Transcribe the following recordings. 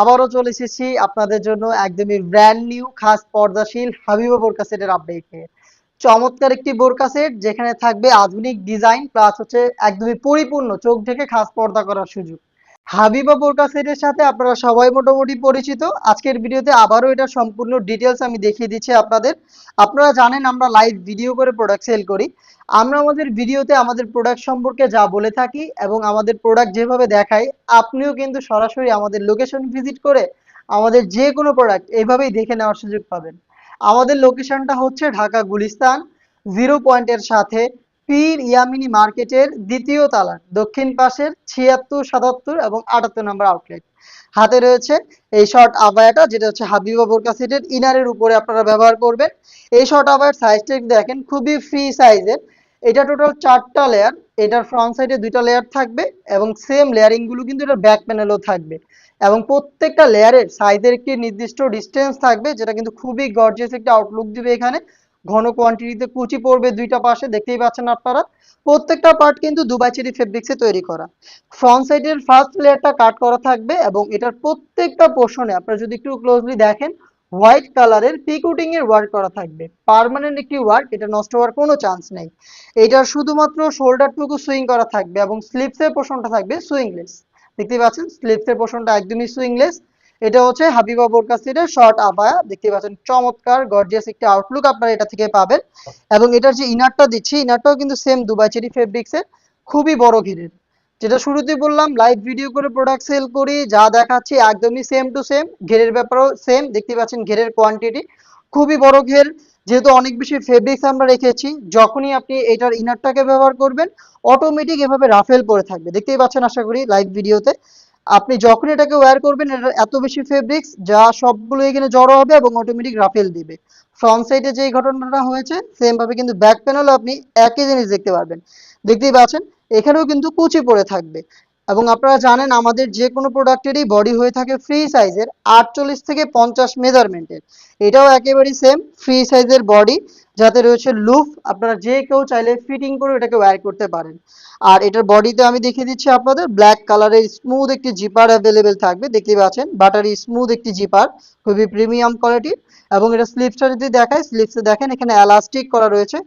আবারও চলে এসেছি আপনাদের জন্য একদমই ব্র্যান্ড নিউ খাস পর্দাশীল আপডেট চমৎকার একটি যেখানে থাকবে আধুনিক ডিজাইন প্লাস হচ্ছে একদমই পরিপূর্ণ চোখ ঢেকে খাস পর্দা করার সুযোগ। হাবিবা বোরকা সেটের সাথে আপনারা সবাই মোটামুটি পরিচিত। আজকের ভিডিওতে আবারও এটা সম্পূর্ণ ডিটেলস আমি দেখিয়ে দিচ্ছি আপনাদের। আপনারা জানেন আমরা লাইভ ভিডিও করে প্রোডাক্ট সেল করি। আমরা আমাদের ভিডিওতে আমাদের প্রোডাক্ট সম্পর্কে যা বলে থাকি এবং আমাদের প্রোডাক্ট যেভাবে দেখাই, আপনিও কিন্তু সরাসরি আমাদের লোকেশন ভিজিট করে আমাদের যে কোনো প্রোডাক্ট এইভাবেই দেখে নেওয়ার সুযোগ পাবেন। আমাদের লোকেশনটা হচ্ছে ঢাকা গুলিস্তান জিরো পয়েন্টের সাথে পীর ইয়ামিনী মার্কেটের দ্বিতীয় তালার দক্ষিণ পাশের ছিয়াত্তর, সাতাত্তর এবং আটাত্তর নম্বর আউটলেট হাতে রয়েছে এই শর্ট আবায়াটা যেটা হচ্ছে হাবিবা সেটের ইনারের উপরে আপনারা ব্যবহার করবেন। এই শর্ট আবায়ার সাইজটা দেখেন, খুবই ফ্রি সাইজের এটা টোটাল চারটা লেয়ার এটার ফ্রন্ট সাইডে দুইটা লেয়ার থাকবে এবং সেম লেয়ারিংগুলো কিন্তু এটার ব্যাক প্যানেলও থাকবে। এবং প্রত্যেকটা লেয়ারের সাইজের একটি নির্দিষ্ট ডিস্টেন্স থাকবে, যেটা কিন্তু খুবই গর্জিয়াস একটা আউটলুক দিবে এখানে। ঘন কোয়ান্টিটিতে কুচি পড়বে দুইটা পাশে, দেখতেই পাচ্ছেন আপনারা। প্রত্যেকটা পার্ট কিন্তু দুবাই চেরি ফেব্রিক্সে তৈরি করা। ফ্রন্ট সাইডের ফার্স্ট লেয়ারটা কাট করা থাকবে এবং এটার প্রত্যেকটা পোর্শনে আপনারা যদি একটু ক্লোজলি দেখেন হোয়াইট কালারের পিকুটিং এর ওয়ার্ক করা থাকবে। পার্মানেন্ট একটি ওয়ার্ক এটা নষ্ট হওয়ার কোনো চান্স নেই। এটার শুধুমাত্র শোল্ডারটুকু সুইং করা থাকবে এবং স্লিপসের পোর্শনটা থাকবে সুইংলেস দেখতে পাচ্ছেন স্লিপসের পোর্শনটা একদমই সুইংলেস এটা হচ্ছে হাবিবা বোরকা সিটের শর্ট আবায়া। দেখতে পাচ্ছেন, চমৎকার গর্জিয়াস একটি আউটলুক আপনারা এটা থেকে পাবেন। এবং এটার যে ইনারটা দিচ্ছি ইনারটাও কিন্তু সেম দুবাই চেরি ফেব্রিক্সের খুবই বড় ঘিরের যেটা শুরুতেই বললাম লাইভ ভিডিও করে প্রোডাক্ট সেল করি, যা দেখাচ্ছি একদমই সেম টু সেম ঘেরের ব্যাপারেও সেম দেখতে পাচ্ছেন ঘেরের কোয়ান্টিটি খুবই বড় ঘের যেহেতু অনেক বেশি ফেব্রিক্স আমরা রেখেছি, যখনই আপনি এটার ইনারটাকে ব্যবহার করবেন অটোমেটিক এভাবে রাফেল পরে থাকবে। দেখতেই পাচ্ছেন আশা করি লাইভ ভিডিওতে আপনি যখন এটাকে ওয়্যার করবেন এটা এত বেশি ফেব্রিক্স যা সবগুলো এখানে জড়ো হবে এবং অটোমেটিক রাফেল দিবে। ফ্রন্ট সাইডে যেই ঘটনাটা হয়েছে সেম ভাবে কিন্তু ব্যাক প্যানেলও আপনি একই জিনিস দেখতে পারবেন। দেখতেই পাচ্ছেন, এখানেও কিন্তু কুচি পড়ে থাকবে। এবং আপনারা জানেন, আমাদের যে কোনো প্রোডাক্টেরই বডি হয়ে থাকে ফ্রি সাইজের আটচল্লিশ থেকে পঞ্চাশ মেজারমেন্টের এটাও একেবারেই সেম ফ্রি সাইজের বডি যাতে রয়েছে লুফ, আপনারা যে কেউ চাইলে ফিটিং করে এটাকে ওয়্যার করতে পারেন। আর এটার বডিতে আমি দেখিয়ে দিচ্ছি আপনাদের, ব্ল্যাক কালারের স্মুথ একটি জিপার অ্যাভেলেবেল থাকবে দেখতে পাচ্ছেন। বাটারি স্মুথ একটি জিপার, খুবই প্রিমিয়াম কোয়ালিটির। এবং এটা স্লিপসটা যদি দেখায়, স্লিপসে দেখেন এখানে এলাস্টিক করা রয়েছে।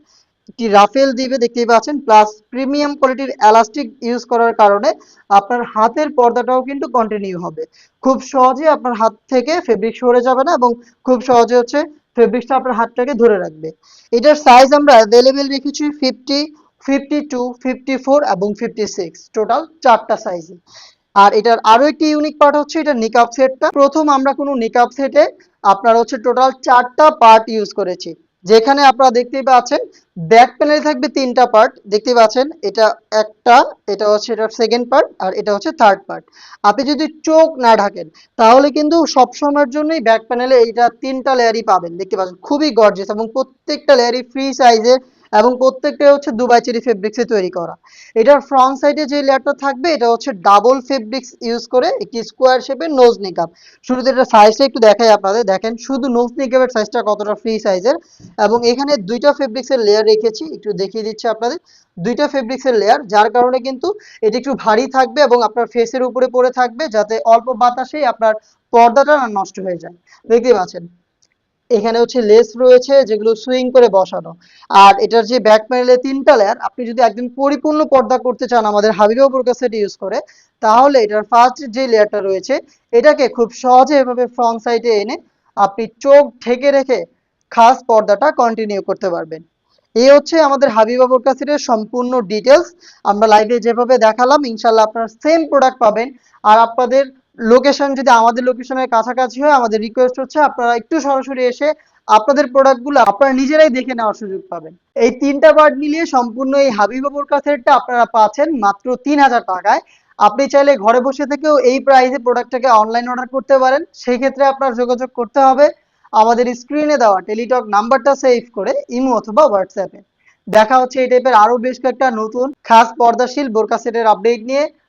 একটি রাফেল দিবে, দেখতেই পাচ্ছেন। প্লাস প্রিমিয়াম কোয়ালিটির এলাস্টিক ইউজ করার কারণে আপনার হাতের পর্দাটাও কিন্তু কন্টিনিউ হবে। খুব সহজে আপনার হাত থেকে ফেব্রিক সরে যাবে না এবং খুব সহজে হচ্ছে ফেব্রিকটা আপনার হাতটাকে ধরে রাখবে। এটার সাইজ আমরা অ্যাভেলেবেল রেখেছি fifty fifty two fifty four এবং ফিফটি সিক্স টোটাল চারটা সাইজে আর এটার আরও একটি ইউনিক পার্ট হচ্ছে এটা নিকাপ সেটটা প্রথম আমরা কোনো নিকাপ সেটে আপনার হচ্ছে টোটাল চারটা পার্ট ইউজ করেছি। যেখানে আপনারা দেখতেই পাচ্ছেন ব্যাক প্যানেলে থাকবে তিনটা পার্ট দেখতে পাচ্ছেন, এটা একটা, এটা হচ্ছে এটা সেকেন্ড পার্ট আর এটা হচ্ছে থার্ড পার্ট আপনি যদি চোখ না ঢাকেন, তাহলে কিন্তু সবসময়ের জন্যই ব্যাক প্যানেলে এইটা তিনটা লেয়ারই পাবেন। দেখতে পাচ্ছেন, খুবই গর্জেস এবং প্রত্যেকটা লেয়ারই ফ্রি সাইজের এবং প্রত্যেকটা হচ্ছে দুবাই চেরি ফেব্রিক্সে তৈরি করা। এটার ফ্রন্ট সাইডে যে লেয়ারটা থাকবে, এটা হচ্ছে ডাবল ফেব্রিক্স ইউজ করে একটি স্কোয়ার শেপের নোজ নিকাপ শুরুতে এটা সাইজটা একটু দেখাই আপনাদের। দেখেন, শুধু নোজ নিকাপের সাইজটা কতটা ফ্রি সাইজের এবং এখানে দুইটা ফেব্রিক্সের লেয়ার রেখেছি, একটু দেখিয়ে দিচ্ছি আপনাদের। দুইটা ফেব্রিক্সের লেয়ার যার কারণে কিন্তু এটি একটু ভারী থাকবে এবং আপনার ফেসের উপরে পড়ে থাকবে, যাতে অল্প বাতাসেই আপনার পর্দাটা নষ্ট হয়ে যায়। দেখতে পাচ্ছেন? এখানে হচ্ছে লেস রয়েছে, যেগুলো সুইং করে বসানো। আর এটার যে ব্যাক প্যানেলে তিনটা লেয়ার আপনি যদি একদম পরিপূর্ণ পর্দা করতে চান আমাদের হাবিবা বোরকা সেট ইউজ করে, তাহলে এটার ফার্স্ট যে লেয়ারটা রয়েছে, এটাকে খুব সহজে এভাবে ফ্রন্ট সাইডে এনে আপনি চোখ ঢেকে রেখে খাস পর্দাটা কন্টিনিউ করতে পারবেন। এই হচ্ছে আমাদের হাবিবা বোরকা সেটের সম্পূর্ণ ডিটেলস আমরা লাইভে যেভাবে দেখালাম ইনশাল্লাহ আপনারা সেম প্রোডাক্ট পাবেন। আর আপনাদের লোকেশন যদি আমাদের লোকেশনের কাছাকাছি হয়, আমাদের রিকোয়েস্ট হচ্ছে আপনারা একটু সরাসরি এসে আপনাদের প্রোডাক্টগুলো আপনারা নিজেরাই দেখে নেওয়ার সুযোগ পাবেন। এই তিনটা পার্ট মিলিয়ে সম্পূর্ণ এই হাবিবা বোরকা সেটটা আপনারা পাচ্ছেন মাত্র তিন হাজার টাকায়। আপনি চাইলে ঘরে বসে থেকেও এই প্রাইসে প্রোডাক্টটাকে অনলাইন অর্ডার করতে পারেন। সেই ক্ষেত্রে আপনার যোগাযোগ করতে হবে। আমাদের স্ক্রিনে দেওয়া টেলিটক নাম্বারটা সেভ করে ইমো অথবা হোয়াটসঅ্যাপে দেখা হচ্ছে এই টাইপের আরও বেশ কয়েকটা নতুন, খাস পর্দাশীল বোরকা সেটের আপডেট নিয়ে।